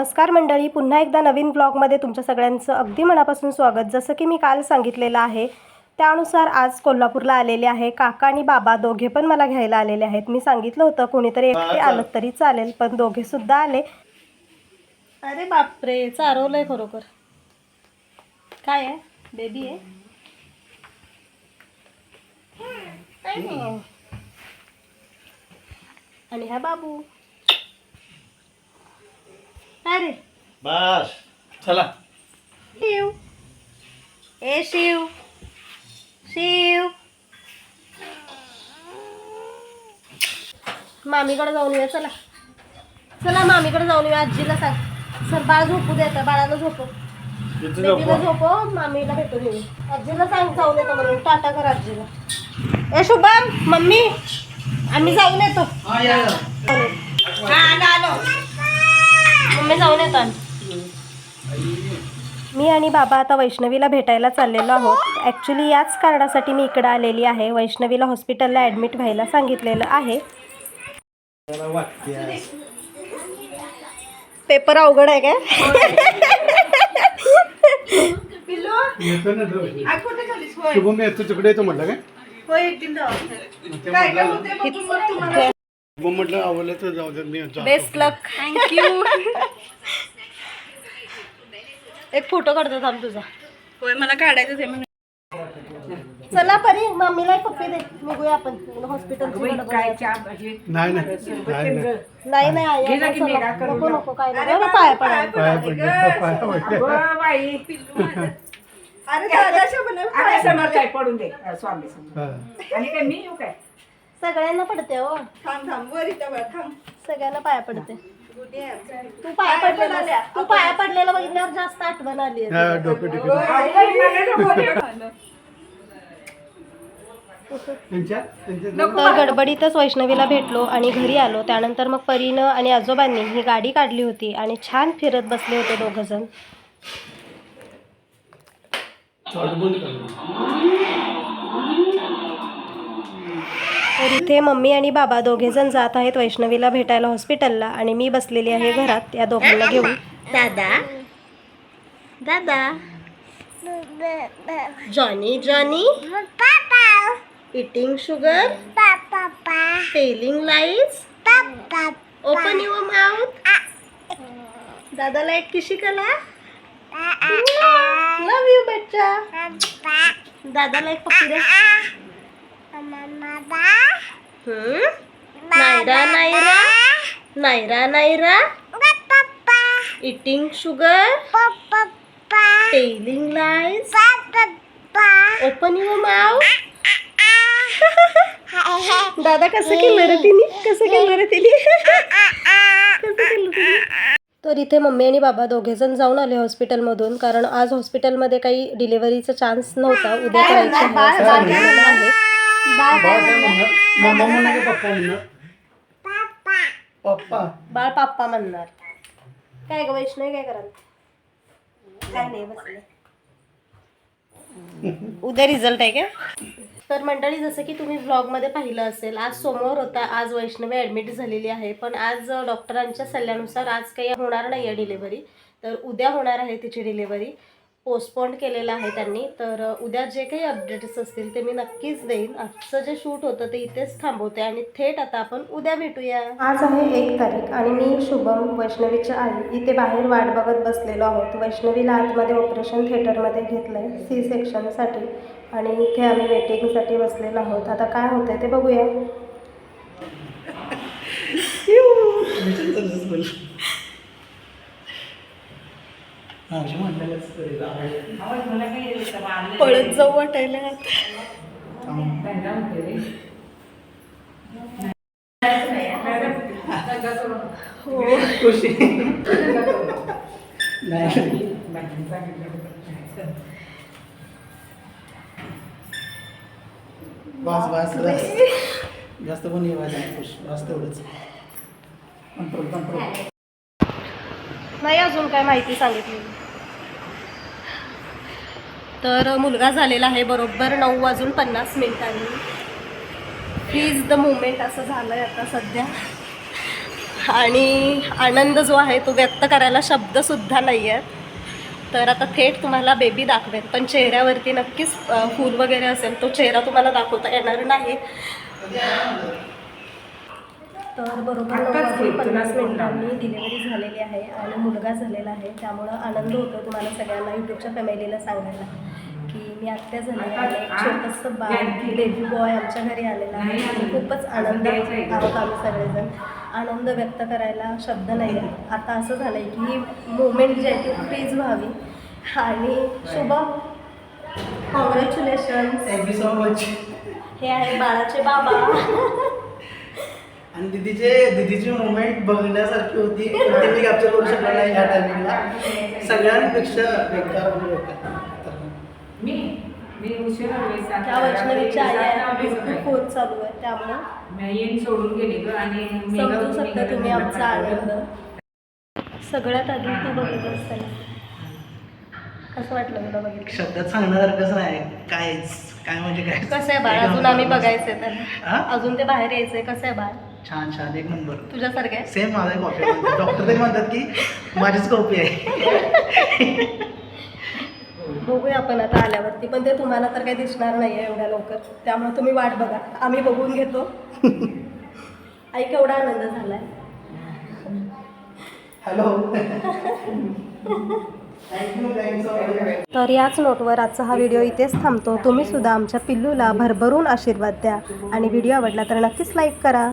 नमस्कार मंडळी पुन्हा एकदा नवीन ब्लॉगमध्ये तुमच्या सगळ्यांचं अगदी मनापासून स्वागत. जसं की मी काल सांगितलेलं आहे त्यानुसार आज कोल्हापूरला आलेले आहे. काका आणि बाबा दोघे पण मला घ्यायला आलेले आहेत. मी सांगितलं होतं कोणीतरी एकटे आलं तरी चालेल पण दोघे सुद्धा आले. अरे बापरे चारवलंय खरोखर. काय आहे? बेबी आहे? आणि हा बाबू? अरे. बस. चला. शिव. ए शिव. शिव. मामीकडे जाऊन येऊया चला. चला मामीकडे जाऊन येऊया आजीला सांग. सर बाळ झोपू दे आता बाळाला झोपू इथं बेबीला झोपवा. झोपव मामीला भेटून येऊ आजीला सांग जाऊन येतो म्हणून. टाटा कर आजीला. ए शुभम मम्मी आम्ही जाऊन येतो. मम्मी जाऊन येतो. मी आणि बाबा आता वैष्णवीला भेटायला चाललेलो आहोत. ॲक्च्युली याच कारणासाठी मी इकडं आलेली आहे. वैष्णवीला हॉस्पिटलला ॲडमिट व्हायला सांगितलेलं आहे. पेपर अवघड आहे काय? तो. येतो म्हटलं ते आवडलं तर जाऊ दे मी जातो. बेस्ट लक थँक्यू एक फोटो काढतो थांब तुझा होय मला काढायचं आहे म्हणून चला परी मम्मीला एक पप्पी दे निघूया आपण हॉस्पिटल? नाही नाही नाही नाही. नाही नाही आई, गेला आता की चला. मेळा करून नको नको काय नाही एवढं पाया पडा पाया पडले पाया पडले अगं बाई, पिल्लू माझं. अरे समोर काय पडून दे स्वामी समोर. हा. आणि काय मी येऊ काय सगळ्यांना पडते हो. सगळ्यांना पाया पडते तू पाया पडलेला तू पाया पडलेला बघितल्यावर जास्त आठवण आली आहे. हा, डोकं टिकून त्यांच्या त्यांच्या तर गडबडीतच वैष्णवीला भेटलो आणि घरी आलो. त्यानंतर मग परीनं आणि आजोबांनी ही गाडी काढली होती आणि छान फिरत बसले होते दोघं जण. चालू बंद कर. तर इथे मम्मी आणि बाबा दोघे जण जात आहेत वैष्णवीला भेटायला हॉस्पिटलला आणि मी बसलेली आहे घरात या दोघांना घेऊन. दादा. दादा. Johnny Johnny. Eating sugar telling lies open your mouth दादाला एक किशी कला? लव यू बच्चा. दादाला एक हम्म? Naira Naira? Naira Naira? Eating sugar telling lies open your mouth दादा कसं केलं रे तिने? कसं केलं रे तिने? कसं केलं तिने? तर इथे मम्मी आणि बाबा दोघे जण जाऊन आले हॉस्पिटलमधून कारण आज हॉस्पिटलमध्ये काही डिलिव्हरीचा चान्स नव्हता. उद्या करायची आहे बाळ काय म्हणणार मम्मा म्हणणार की पप्पा म्हणणार पप्पा. बाळ पाप्पा म्हणणार. काय ग वैष्णवी काय कराल? काय नाही बसले. उद्या रिझल्ट आहे का? तर मंडळी जसं की तुम्ही व्लॉगमध्ये पाहिलं असेल आज सोमवार होता. आज वैष्णवी ॲडमिट झालेली आहे. पण आज डॉक्टरांच्या सल्ल्यानुसार आज काही होणार नाही आहे डिलिव्हरी तर उद्या होणार आहे तिची डिलिव्हरी पोस्टपोंड केलेलं आहे त्यांनी. तर उद्या जे काही अपडेट्स असतील ते मी नक्कीच देईन. आजचं जे शूट होतं ते इथेच थांबवते आणि थेट आता आपण उद्या भेटूया. आज आहे एक तारीख आणि मी शुभम वैष्णवीच्या आई. इथे बाहेर वाट बघत बसलेलो आहोत. वैष्णवीला आतमध्ये ऑपरेशन थिएटरमध्ये घेतलं आहे सी सेक्शनसाठी आणि इथे आम्ही वेटिंगसाठी बसलेलो आहोत. आता काय होतंय ते बघूया हा असं म्हटलेलंच तरी राव. पळत जाऊ वाटायला खुशी. नाही. बस बस बस. जास्त पण हे व्हायचं नाही खुश. बस तेवढंच. कंट्रोल कंट्रोल नाही अजून काय माहिती सांगितली. तर मुलगा झालेला आहे बरोबर नऊ वाजून पन्नास मिनिटांनी. फ्रीज द मुमेंट असं झालं आहे आता सध्या. आणि आनंद जो आहे तो व्यक्त करायला शब्दसुद्धा नाही आहेत तर आता थेट तुम्हाला बेबी दाखवेन. पण चेहऱ्यावरती नक्कीच फूल वगैरे असेल तो चेहरा तुम्हाला दाखवता येणार नाही. तर बरोबर पन्नास मिनिटांनी डिलिव्हरी झालेली आहे आणि मुलगा झालेला आहे. त्यामुळं आनंद होतो तुम्हाला सगळ्यांना यूट्यूबच्या फॅमिलीला सांगायला. की मी आत्या झाली आहे एक छोटंसं बाळ बेबी बॉय आमच्या घरी आलेला आहे. आणि खूपच आनंद आहोत आम्ही सगळेजण. आनंद व्यक्त करायला शब्द नाही आहेत आता असं झालं आहे की ही मुवमेंट जी आहे ती फ्रीज व्हावी. आणि Shubham congratulation thank you so much हे आहे बाळाचे बाबा. आणि दीदीचे दीदीची मुवमेंट बघण्यासारखी होती. ते मी कॅप्चर करू शकलो नाही ह्या टायमिंगला सगळ्यांपेक्षा बेकार मी? उशिरा त्या वैष्णवीच्या चालू आहे त्यामुळे. मी येईन सोडून गेली ग आणि मेघा- समजू शकता मेघा- तुम्ही मेघा- आमचा आनंद. सगळ्यात आधी तू कसं वाटलं तुला बघितलं? शब्दात सांगण्यासारखंच नाही. कायच काय म्हणजे काय? कसं आहे बाळ? अजून आम्ही बघायचंय हा? अजून ते बाहेर यायचंय. कसं आहे बाळ? छान छान एक नंबर. तुझ्यासारखं आहे? सेम माझा कॉपी डॉक्टर तरी म्हणतात की माझीच कॉपी आहे. बघूया आपण आता आल्यावरती. पण ते तुम्हाला तर काही दिसणार नाही आहे एवढ्या लवकर. त्यामुळे तुम्ही वाट बघा. आम्ही बघून घेतो. आई केवढा आनंद hello thank you so much तर याच नोटवर आजचा हा व्हिडिओ इथेच थांबतो. तुम्ही सुद्धा आमच्या पिल्लूला भरभरून आशीर्वाद द्या. आणि व्हिडिओ आवडला तर नक्कीच लाईक करा.